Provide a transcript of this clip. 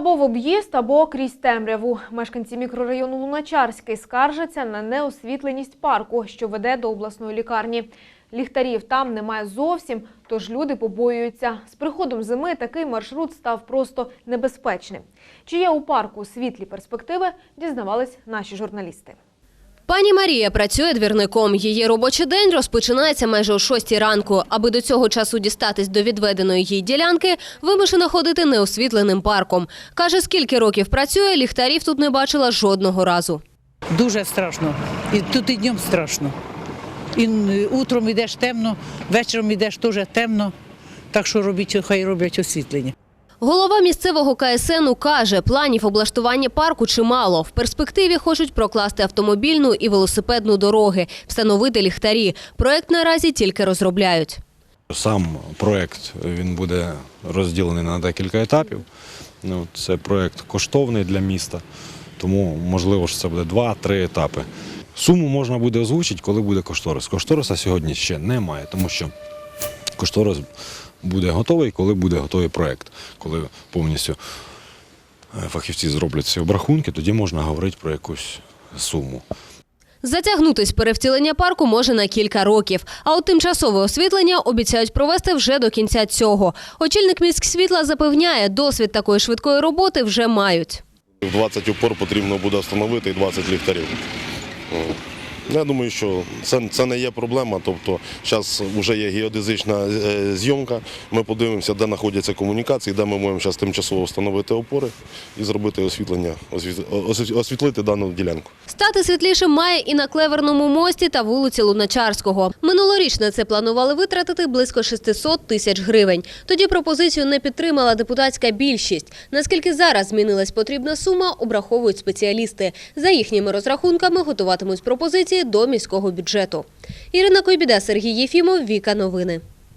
Або в об'їзд, або крізь темряву. Мешканці мікрорайону Луначарський скаржаться на неосвітленість парку, що веде до обласної лікарні. Ліхтарів там немає зовсім, тож люди побоюються. З приходом зими такий маршрут став просто небезпечним. Чи є у парку світлі перспективи, дізнавались наші журналісти. Пані Марія працює двірником. Її робочий день розпочинається майже о 6 ранку. Аби до цього часу дістатись до відведеної їй ділянки, вимушена ходити неосвітленим парком. Каже, скільки років працює, ліхтарів тут не бачила жодного разу. Дуже страшно. І тут і днем страшно. І утром йдеш темно, вечором йдеш теж темно. Так що робіть, хай роблять освітлення. Голова місцевого КСНу каже, планів облаштування парку чимало. В перспективі хочуть прокласти автомобільну і велосипедну дороги, встановити ліхтарі. Проект наразі тільки розробляють. Сам проект він буде розділений на декілька етапів. Ну, це проект коштовний для міста, тому можливо, що це буде два-три етапи. Суму можна буде озвучити, коли буде кошторис. Кошториса сьогодні ще немає, тому що кошторис буде готовий, коли буде готовий проект. Коли повністю е, фахівці зроблять всі обрахунки, тоді можна говорити про якусь суму. Затягнутись перевтілення парку може на кілька років. А от тимчасове освітлення обіцяють провести вже до кінця цього. Очільник міськсвітла запевняє, досвід такої швидкої роботи вже мають. 20 опор потрібно буде встановити і 20 ліхтарів. О. Я думаю, що це, це не є проблема. Тобто зараз вже є геодезична е, зйомка. Ми подивимося, де знаходяться комунікації, де ми можемо зараз тимчасово встановити опори і зробити освітлення, освіт- освіт- освітлити дану ділянку. Стати світлішим має і на Клеверному мості та вулиці Луначарського. Минулоріч на це планували витратити близько 600 тисяч гривень. Тоді пропозицію не підтримала депутатська більшість. Наскільки зараз змінилась потрібна сума, обраховують спеціалісти. За їхніми розрахунками готуватимуть пропозиції до міського бюджету. Ірина Койбіда, Сергій Єфімов, Віка Новини.